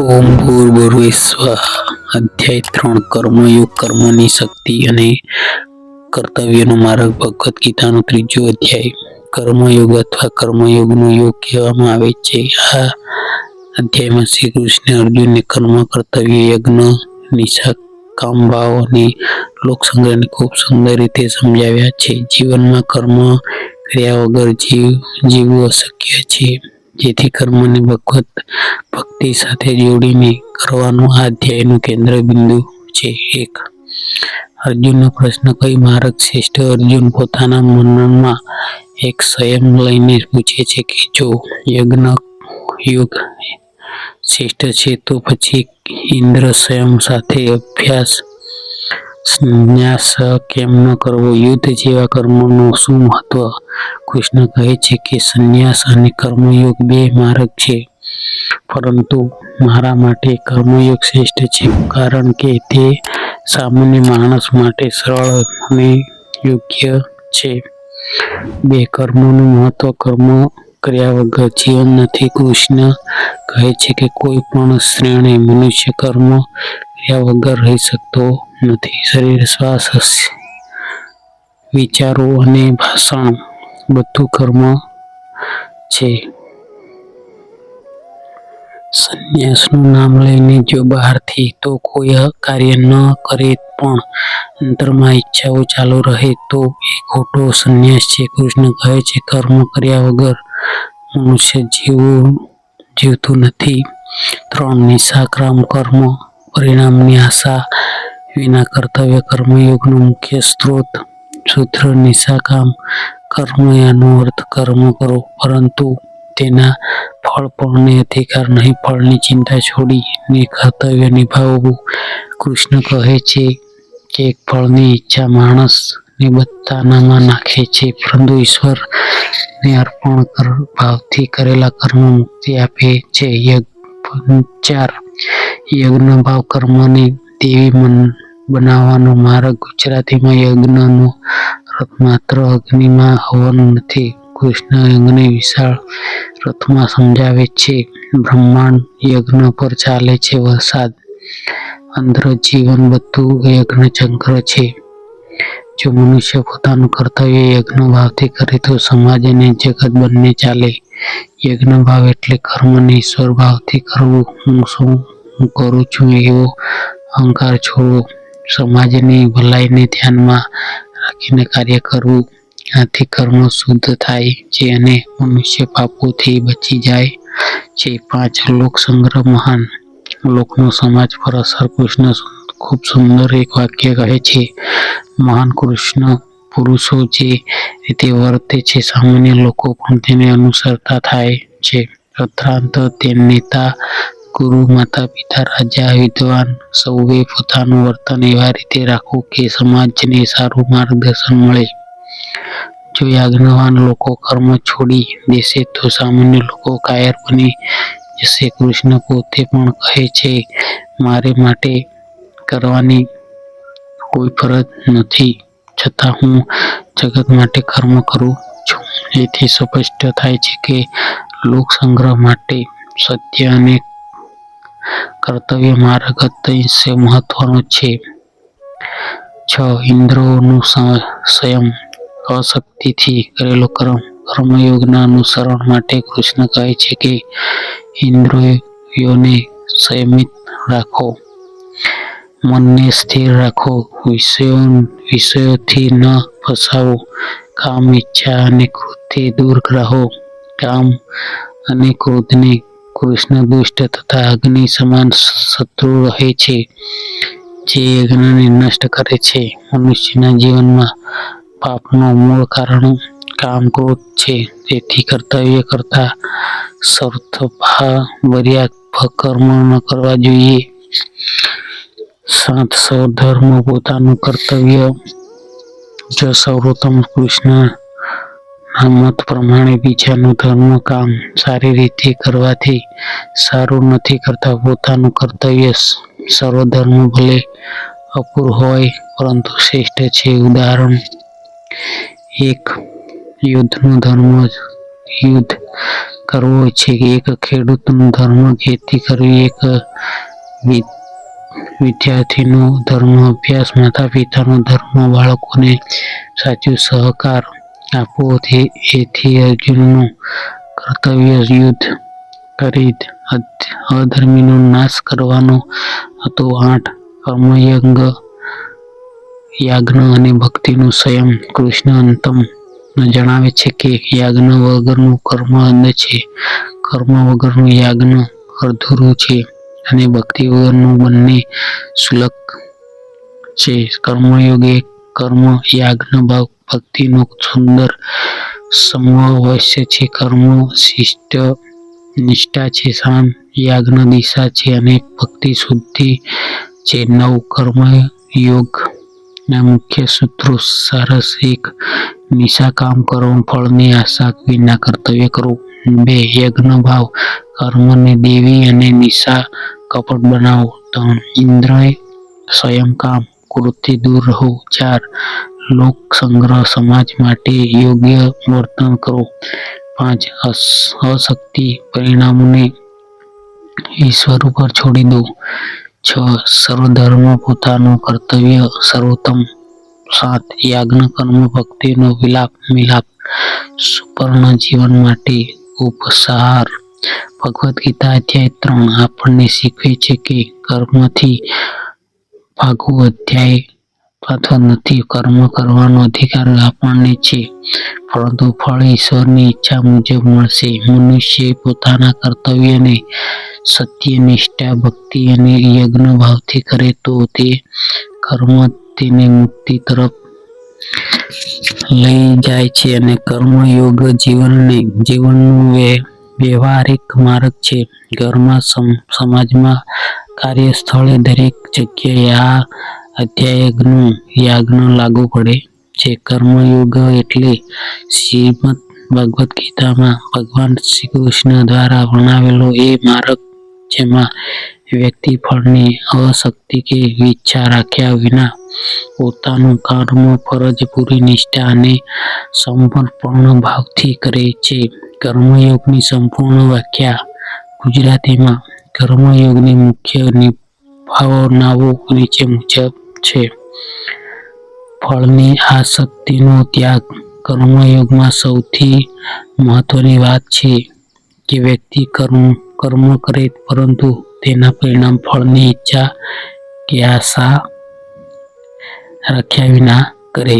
ઓમ ભૂર્ભુવઃ સ્વાહ અધ્યાય ત્રણ કર્મયોગ કર્મની શક્તિ અને કર્તવ્યનો માર્ગ ભગવદ્ ગીતાનો ત્રીજો અધ્યાય. કર્મયોગ અથવા કર્મયોગનો યોગ કહેવામાં આવે છે. આ અધ્યાયમાં શ્રી કૃષ્ણે અર્જુનને કર્મ, કર્તવ્ય, યજ્ઞ નિષ્કામ ભાવ અને લોકસંગ્રહને ખૂબ સુંદર રીતે સમજાવ્યા છે. જીવનમાં કર્મ કર્યા વગર જીવ જીવવું અશક્ય છે. જેથી કર્મને ભગવત ભક્તિ સાથે જોડીને કરવાનું આ અધ્યાયનું કેન્દ્ર બિંદુ છે એક. અર્જુનનો પ્રશ્ન કઈ માર્ગ શ્રેષ્ઠ? અર્જુન પોતાના મનનમાં એક સંયમ લઈને પૂછે છે કે જો યજ્ઞ યોગ શ્રેષ્ઠ છે, તો પછી ઇન્દ્ર સંયમ સાથે અભ્યાસ, સંન્યાસ કેમ ન કરવો? યુદ્ધ જેવા કર્મોનું શું મહત્વ? કૃષ્ણ કહે છે કે સંન્યાસ અને કર્મયોગ બે માર્ગ છે. પરંતુ મારા માટે કર્મયોગ શ્રેષ્ઠ છે, કારણ કે તે સામાન્ય માણસ માટે સરળ અને યોગ્ય છે. બે કર્મોનું મહત્વ કર્મ કર્યા વગર જીવન નથી. કૃષ્ણ કહે છે કે કોઈ પણ શ્રેણી મનુષ્ય કર્મ કર્યા વગર રહી શકતો નથી. શરીર, શ્વાસ, વિચારો અને ભાષણ બધું કર્મ છે. સંન્યાસનું નામ લઈને જો બહારથી તો કોઈ કાર્ય ન કરે પણ અંતરમાં ઈચ્છાઓ ચાલુ રહે તો એ ખોટો સંન્યાસ છે. કૃષ્ણ કહે છે, કર્મ કર્યા વગર મનુષ્ય જીવવું જીવતું નથી. ત્રણ નિશાક્રમ કર્મ, પરિણામની આશા વિના કર્તવ્ય કર્મયોગનો મુખ્ય સ્ત્રોત સૂત્ર નિષ્કામ કર્મ એનો અર્થ કર્મ કરો, પરંતુ તેના ફળ પણને અધિકાર નહીં, ફળની ચિંતા છોડીને કર્તવ્ય નિભાવવું. કૃષ્ણ કહે છે કે ફળની ઈચ્છા માણસ ને બધાનામાં નાખે છે, પરંતુ ઈશ્વરને અર્પણ કર, ભાવથી કરેલા કર્મ મુક્તિ આપે છે. યજ્ઞ ચાર યજ્ઞ ભાવ કર્મને દેવી મન બનાવવાનો માર્ગ ગુજરાતીમાં યજ્ઞનો માત્ર અગ્નિમાં હવન નથી. કૃષ્ણ યજ્ઞને વિશાળ રથમાં સમજાવે છે. બ્રહ્માંડ યજ્ઞ પર ચાલે છે વરસાદ. અંધ્ર જીવન બધું યજ્ઞ ચંક્ર છે. જો મનુષ્ય પોતાનું કર્તવ્ય યજ્ઞ ભાવથી કરે તો સમાજ અને જગત બંને ચાલે. યજ્ઞ ભાવ એટલે કર્મને ઈશ્વર ભાવથી કરવું. હું શું હું કરું છું એવો અહંકાર છોડવો. સમાજની ભલાઈને ધ્યાનમાં રાખીને કાર્ય કરવું આથી કર્મ શુદ્ધ થાય છે અને મનુષ્ય પાપોથી બચી જાય છે. પાંચ લોક સંગ્રહ મહાન. લોકનો સમાજ પર અસર કૃષ્ણ ખૂબ સુંદર એક વાક્ય કહે છે. મહાન કૃષ્ણ પુરુષો જે રીતે વર્તે છે, સામાન્ય લોકો પણ તેને અનુસરતા થાય છે. અર્થાત તે નેતા ગુરુ માતા પિતા રાજા વિદ્વાન સૌએ પોતાનું વર્તન એવા રીતે રાખવું કે સમાજને સારું માર્ગદર્શન મળે. જો યાજ્ઞવાન લોકો કર્મ છોડી દેશે તો સામાન્ય લોકો કાયર બની. જશે કૃષ્ણ પોતે પણ કહે છે, મારે માટે કરવાની કોઈ ફરજ નથી. છતાં હું જગત માટે કર્મ કરું છું. એથી સ્પષ્ટ થાય છે કે લોક સંગ્રહ માટે સત્ય અને કર્તવ્ય માર્ગ અત્યંત મહત્વનો છે. છ ઇન્દ્રિયોનું સંયમ અશક્તિથી કરેલો કર્મ. કર્મયોગના અનુસરણ માટે કૃષ્ણ કહે છે કે, ઇન્દ્રિયોને સંયમિત રાખો. મનને સ્થિર રાખો. વિષયો વિષયોથી ન ફસાવો. કામ, ઈચ્છા અને ક્રોધથી દૂર રહો. કામ અને ક્રોધને કૃષ્ણ દુષ્ટ તથા અગ્નિ સમાન શત્રુ રહે છે, જે યજ્ઞને નષ્ટ કરે છે. મનુષ્યના જીવનમાં પાપનું મૂળ કારણ કામ ક્રોધ છે. તેથી કર્તવ્ય કરતા સ્વાર્થભાવર્યા કર્મ ન કરવા જોઈએ. સાત સૌધર્મ પોતાનું કર્તવ્ય. જો સર્વોત્તમ કૃષ્ણના મત પ્રમાણે બીજાનું ધર્મ કામ સારી રીતે કરવાથી સારું નથી કરતા, પોતાનું કર્તવ્ય સર્વધર્મ ભલે અપૂર હોય, પરંતુ શ્રેષ્ઠ છે. ઉદાહરણ એક, યુદ્ધનો ધર્મ યુદ્ધ કરવો છે. એક ખેડૂતનો ધર્મ ખેતી કરવી, એક વિદ્યાર્થીનો ધર્મ અભ્યાસ માતા પિતાનો ધર્મ, બાળકોને સાચું સહકાર આપવો તે- એથી અર્જુનનું કર્તવ્ય યુદ્ધ કરી અધર્મીનો નાશ કરવાનો હતો આઠ કર્મયંગ યાજ્ઞ અને ભક્તિનું સંયમ કૃષ્ણ અંતમ. જણાવે છે કે યાજ્ઞ વગરનું કર્મ અંધ છે. કર્મ વગરનું યાજ્ઞ અધૂરું છે અને ભક્તિ વગરનું બંને શુલ્ક છે. કર્મયોગ એ કર્મ, યાજ્ઞ ભાવ ભક્તિનો સુંદર સમવસ્ય છે કર્મો, શિષ્ટ, નિષ્ઠા છે, સામ, યાજ્ઞ, દિશા છે અને ભક્તિ શુદ્ધિ છે. નવ કર્મ યોગ ના મુખ્ય સૂત્રો સરસ એક નિશા કામ કરો ફળની આશા વિના કર્તવ્ય કરો બે, યજ્ઞ ભાવ, કર્મને દેવી અને નિશા કપટ બનાવો. ત્રણ ઇન્દ્રય સ્વયં કામ, ક્રોધથી દૂર રહો. ચાર લોક સંગ્રહ સમાજ માટે યોગ્ય વર્તન કરો. પાંચ અશક્તિ પરિણામોને ઈશ્વર ઉપર છોડી દો. છ, સર્વધર્મ પોતાનું કર્તવ્ય સર્વોત્તમ. સાત, યાજ્ઞ, કર્મ, ભક્તિનો વિલાપ, મિલાપ, સુપર્ણ જીવન માટે ઉપસાર. ભગવદ્ ગીતા અધ્યાય ત્રણ આપણને શીખવે છે કે કર્મથી ભાગવું અધ્યાય અથવા નથી. કર્મ કરવાનો અધિકાર આપણને છે, પરંતુ ફળ ઈશ્વરની ઈચ્છા મુજબ મળશે. મનુષ્ય પોતાના કર્તવ્યને સત્ય, નિષ્ઠા, ભક્તિ અને યજ્ઞ ભાવથી કરે તો તે કર્મ તેને મુક્તિ તરફ લઈ જાય છે અને કર્મયોગ જીવનને, જીવનનું વ્ય- વ્યવહારિક માર્ગ છે. ઘરમાં સમ- સમાજમાં કાર્યસ્થળે દરેક જગ્યાએ આ અધ્યાયનું યાજ્ઞ લાગુ પડે છે. કર્મયોગ એટલે શ્રીમદ ભગવદ્ ગીતામાં ભગવાન શ્રી કૃષ્ણ દ્વારા વર્ણવેલો એ માર્ગ જેમાં વ્યક્તિ ફળની અશક્તિ કે ઈચ્છા રાખ્યા વિના પોતાનું કર્મ ફરજ પૂરી નિષ્ઠા અને સમર્પણ ભાવથી કરે છે. કર્મયોગની સંપૂર્ણ વ્યાખ્યા ગુજરાતીમાં કર્મયોગની મુખ્ય નિભાવનાઓ નીચે મુજબ છે. ફળની આસક્તિનો ત્યાગ કર્મયોગમાં સૌથી મહત્વની વાત છે કે વ્યક્તિ કર્મ કર્મ કરે પરંતુ તેના પરિણામ ફળની ઈચ્છા કે આશા રાખ્યા વિના કરે.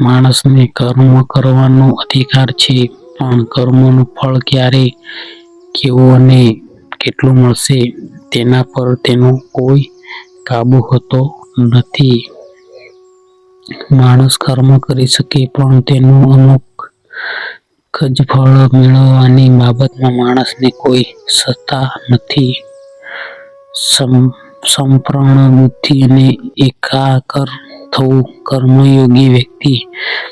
માણસને કર્મ કરવાનો અધિકાર છે, પણ કર્મનું ફળ ક્યારે, કેવું અને કેટલું મળશે તેના પર તેનો કોઈ કાબુ હોતો નથી. માણસ કર્મ કરી શકે પણ તેનું અમુક જ મેળવવાની બાબતમાં માણસને કોઈ સત્તા નથી. સંપ્રર્ણ બુદ્ધિ અને એકાકર થવું કર્મયોગી વ્યક્તિ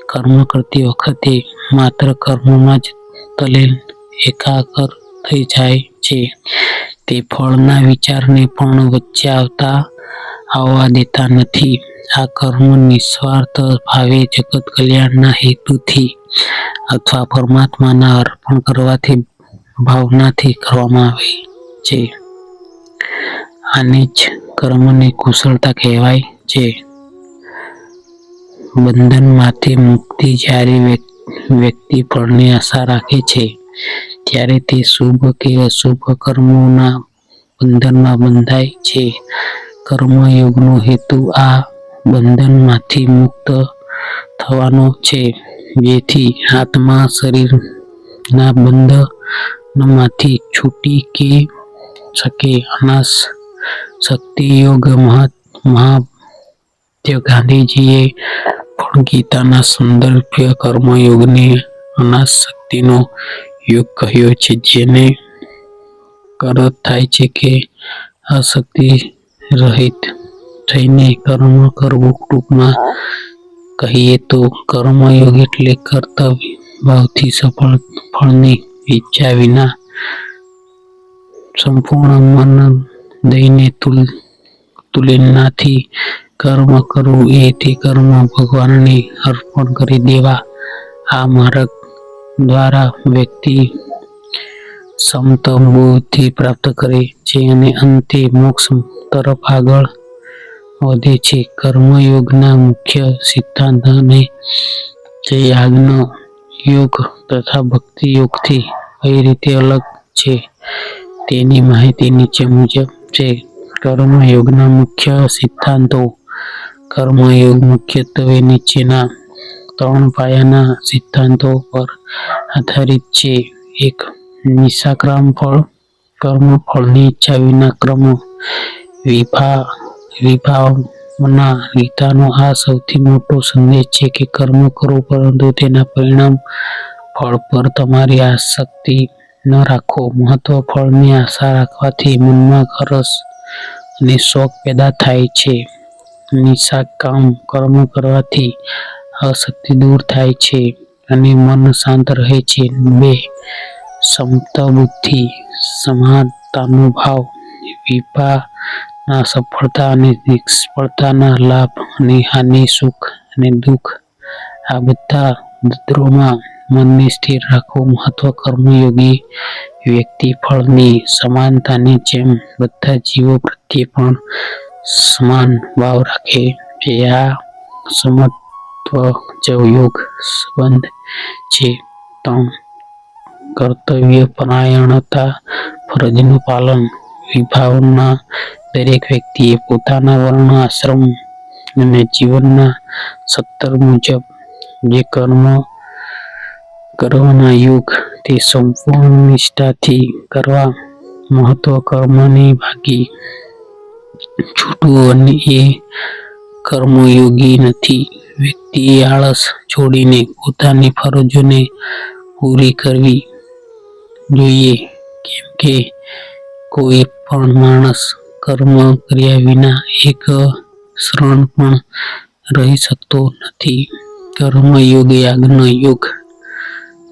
કર્મ કરતી વખતે માત્ર કર્મમાં જ તલેલ એકાકર થઈ જાય છે. તે ફળના વિચારને પણ વચ્ચે આવતા આવવા દેતા નથી. આ કર્મ નિસ્વાર્થ ભાવે જગત કલ્યાણના હેતુથી અથવા પરમાત્માના અર્પણ કરવાથી ભાવનાથી કરવામાં આવે છે. આને જ કર્મની કુશળતા કહેવાય છે. બંધનમાંથી મુક્તિ જ્યારે વ્યક- વ્યક્તિ ફળની આશા રાખે છે, ત્યારે તે શુભ કે અશુભ કર્મોના બંધનમાં બંધાય છે. કર્મયોગનો હેતુ આ બંધનમાંથી મુક્ત થવાનો છે, જેથી આત્મા શરીરના બંધનમાંથી છૂટી કે શકે. અનાસ શક્તિ યોગ મહા- ગાંધીજીએ પણ ગીતાના સંદર્ભે કર્મયોગને અનાસક્તિનો યોગ કહ્યો છે, જેને કરત થાય છે કે આસક્તિ રહિત થઈને કર્મ કરવું ટૂંકમાં કહીએ તો કર્મયોગ એટલે કર્તવ્ય ભાવથી સફળ ફળની ઈચ્છા વિના સંપૂર્ણ મન દઈને તુલ તુલનાથી કર્મ કરવું એ તે કર્મ ભગવાનને અર્પણ કરી દેવા. આ માર્ગ દ્વારા વ્યક્તિ સમતબુદ્ધિ પ્રાપ્ત કરે છે અને અંતે મોક્ષ તરફ આગળ વધે છે. કર્મયોગના મુખ્ય સિદ્ધાંત અને જે યાજ્ઞ યોગ તથા ભક્તિ યોગથી કઈ રીતે અલગ છે તેની માહિતી નીચે મુજબ છે. કર્મયોગના મુખ્ય સિદ્ધાંતો કર્મયોગ મુખ્યત્વે નીચેના ત્રણ પાયાના સિદ્ધાંતો પર આધારિત છે. એક નિષ્કામ કર્મ ફળની ઈચ્છા વિના કર્મ વિભાવના ગીતાનો આ સૌથી મોટો સંદેશ છે કે કર્મ કરો પરંતુ તેના પરિણામ ફળ પર તમારી આસક્તિ ન રાખો. મહત્વ ફળની આશા રાખવાથી મનમાં રસ અને શોખ પેદા થાય છે. નિશાકામ કર્મ કરવાથી અશક્તિ દૂર થાય છે અને મન શાંત રહે છે. બે સમતબુદ્ધિ સમાનતાનો ભાવ વિભાવના સફળતા અને નિષ્ફળતાના લાભ અને હાનિ, સુખ અને દુઃખ આ બધા દ્વંદ્વોમાં મનને સ્થિર રાખવું. મહત્વ કર્મયોગી વ્યક્તિ ફળની સમાનતાની જેમ બધા જીવો પ્રત્યે પણ સમાન ભાવ રાખે છે. આ સમત્વ યોગ સંબંધ છે. ત્રણ કર્તવ્યપરાયણતા, ફરજનું પાલન, વિભાવના દરેક વ્યક્તિએ પોતાના વર્ણ આશ્રમ અને જીવનના સત્તર મુજબ જે કર્મ કરવાના યુગ તે સંપૂર્ણ નિષ્ઠાથી કરવા. મહત્વ કર્મની ભાગી છૂટવું એ કર્મયોગી નથી. વ્યક્તિએ આળસ છોડીને પોતાની ફરજોને પૂરી કરવી જોઈએ કેમ કે કોઈ પણ માણસ કર્મ કર્યા વિના એક શરણ પણ રહી શકતો નથી. કર્મયોગ યાજ્ઞ યોગ,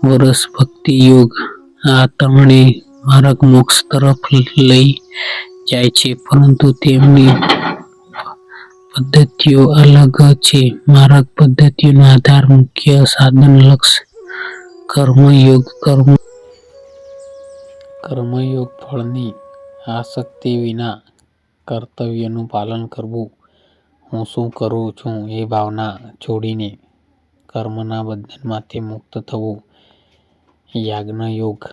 વરસ ભક્તિ યોગ, આ ત્રણે માર્ગ મોક્ષ તરફ લઈ જાય છે પરંતુ તેમની પદ્ધતિઓ અલગ છે. માર્ગ પદ્ધતિઓનો આધાર મુખ્ય સાધન લક્ષ કર્મયોગ કર્મયોગ ફળની આસક્તિ વિના કર્તવ્યનું પાલન કરવું. હું શું કરું છું એ ભાવના છોડીને કર્મના બંધનમાંથી મુક્ત થવું. યાજ્ઞ યોગ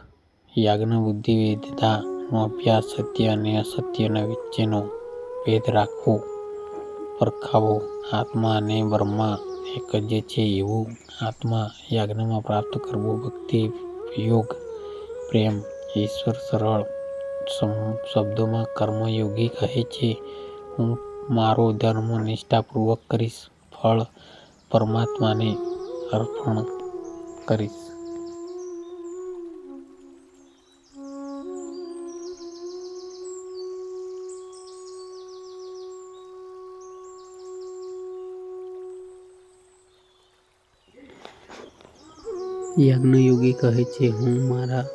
યાજ્ઞ બુદ્ધિવેદતાનો અભ્યાસ સત્ય અને અસત્યના વચ્ચેનો ભેદ પરખાવો. આત્મા અને બ્રહ્મા એક જ છે એવું આત્મા યાજ્ઞમાં પ્રાપ્ત કરવું. ભક્તિ, યોગ, પ્રેમ ઈશ્વર સરળ શબ્દોમાં કર્મયોગી કહે છે, હું મારો ધર્મ નિષ્ઠાપૂર્વક કરીશ, ફળ પરમાત્માને અર્પણ કરીશ. યજ્ઞયોગી કહે છે, હું મારા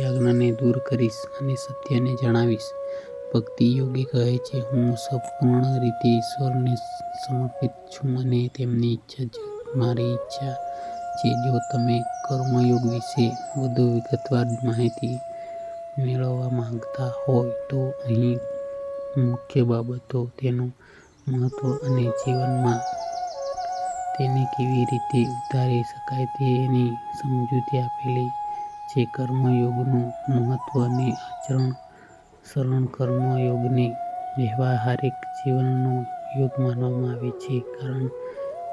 અજ્ઞાનને દૂર કરીશ અને સત્યને જણાવીશ. ભક્તિ યોગી કહે છે હું સંપૂર્ણ રીતે ઈશ્વરને સમર્પિત છું અને તેમની ઈચ્છા જ મારી ઈચ્છા છે. જો તમે કર્મયોગ વિશે વધુ વિગતવાર માહિતી મેળવવા માંગતા હોય તો અહીં મુખ્ય બાબતો, તેનું મહત્વ અને જીવનમાં તેને કેવી રીતે ઉતારી શકાય તેની સમજૂતી આપેલી છે. કર્મયોગનું મહત્ત્વ અને આચરણ, સરળ કર્મયોગને વ્યવહારિક જીવનનો યોગ માનવામાં આવે છે કારણ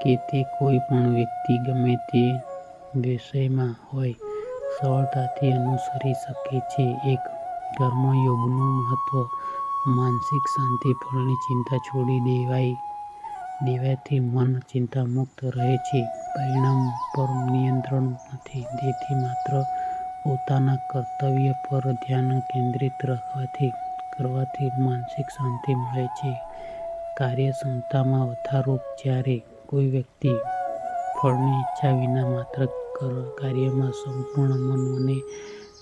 કે તે કોઈ પણ વ્યક્તિ ગમે તે વિષયમાં હોય, સરળતાથી અનુસરી શકે છે. એક કર્મયોગનું મહત્વ માનસિક શાંતિ, ફળની ચિંતા છોડી દેવાય, દેવાથી મન ચિંતામુક્ત રહે છે. પરિણામ પર નિયંત્રણ નથી. તેથી માત્ર પોતાના કર્તવ્ય પર ધ્યાન કેન્દ્રિત કરવાથી માનસિક શાંતિ મળે છે. કાર્યક્ષમતામાં વધારો જ્યારે કોઈ વ્યક્તિ ફળની ઈચ્છા વિના માત્ર કાર્યમાં સંપૂર્ણ મન અને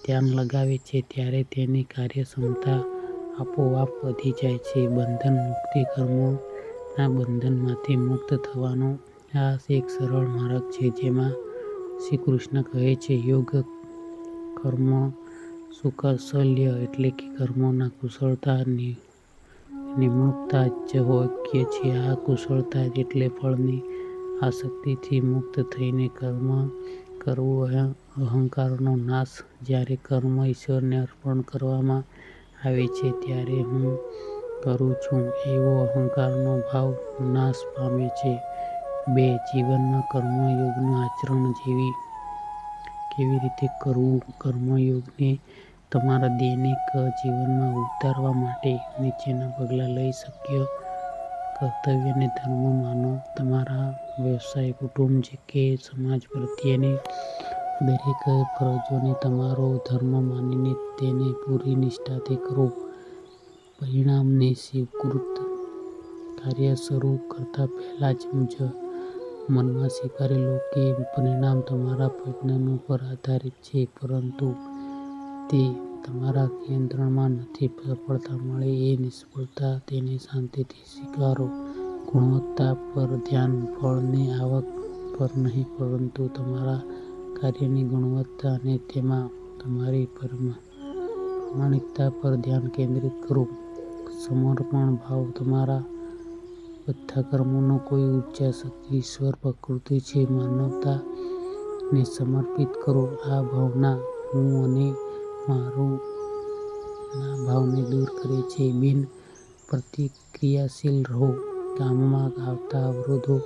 ધ્યાન લગાવે છે, ત્યારે તેની કાર્યક્ષમતા આપોઆપ વધી જાય છે. બંધન મુક્તિ કર્મોના બંધનમાંથી મુક્ત થવાનો આ એક સરળ માર્ગ છે, જેમાં શ્રી કૃષ્ણ કહે છે, યોગ કર્મ સુકૌશલ્ય એટલે કે કર્મોના કુશળતા નિમુક્તા જ યોગ્ય છીએ આ કુશળતા એટલે ફળની આસક્તિથી મુક્ત થઈને કર્મ કરવું અહંકારનો નાશ. જ્યારે કર્મ ઈશ્વરને અર્પણ કરવામાં આવે છે ત્યારે હું કરું છું એવો અહંકારનો ભાવ નાશ પામે છે. બે જીવનમાં કર્મયોગનું આચરણ કેવી રીતે કરવું? કર્મયોગને તમારા દૈનિક જીવનમાં ઉતારવા માટે નીચેના પગલાં લઈ શક્ય કર્તવ્યને ધર્મ માનો. તમારા વ્યવસાય, કુટુંબ કે સમાજ પ્રત્યેની દરેક ફરજોને તમારો ધર્મ માનીને તેને પૂરી નિષ્ઠાથી કરો. પરિણામને સ્વીકૃત કાર્ય શરૂ કરતા પહેલાં જ મનમાં સ્વીકારી લો કે પરિણામ તમારા પ્રયત્નો પર આધારિત છે પરંતુ તે તમારા નિયંત્રણમાં નથી. સફળતા મળે એ નિષ્ફળતા તેને શાંતિથી સ્વીકારો. ગુણવત્તા પર ધ્યાન, ફળની આવક પર નહીં પરંતુ તમારા કાર્યની ગુણવત્તા અને તેમાં તમારી પ્રમાણિકતા પર ધ્યાન કેન્દ્રિત કરો. સમર્પણ ભાવ તમારા બધા કર્મોનો કોઈ ઊર્જા શક્તિ, ઈશ્વર, પ્રકૃતિ છે માનવતાને સમર્પિત કરો. આ ભાવના હું અને મારું ના ભાવને દૂર કરે છે. બિન-પ્રતિક્રિયાશીલ રહો. કામમાં આવતા અવરોધો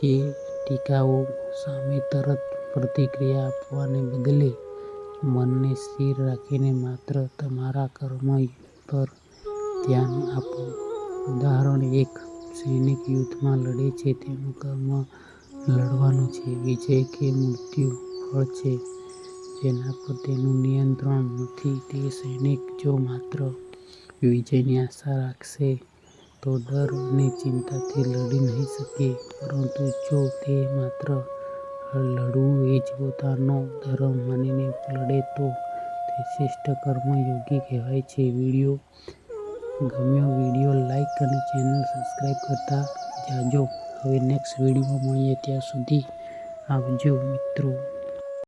કે ટીકાઓ સામે તરત પ્રતિક્રિયા આપવાને બદલે મનને સ્થિર રાખીને માત્ર તમારા કર્મ પર ધ્યાન આપો. ઉદાહરણ એક સૈનિક યુદ્ધમાં લડે છે. તેનું કર્મ લડવાનું છે. વિજય કે મૃત્યુ ફળ છે, જેના પર તેનું નિયંત્રણ નથી. તે સૈનિક જો માત્ર વિજયની આશા રાખશે, તો ડર અને ચિંતાથી લડી નહીં શકે પરંતુ જો તે માત્ર લડવું એ જ પોતાનો ધર્મ માનીને લડે, તો તે શ્રેષ્ઠ કર્મયોગી કહેવાય છે. વીડિયો ગમ્યો? વીડિયો લાઈક અને ચેનલ સબસ્ક્રાઈબ કરતા જાજો. હવે નેક્સ્ટ વીડિયો મળીએ ત્યાં સુધી આવજો મિત્રો.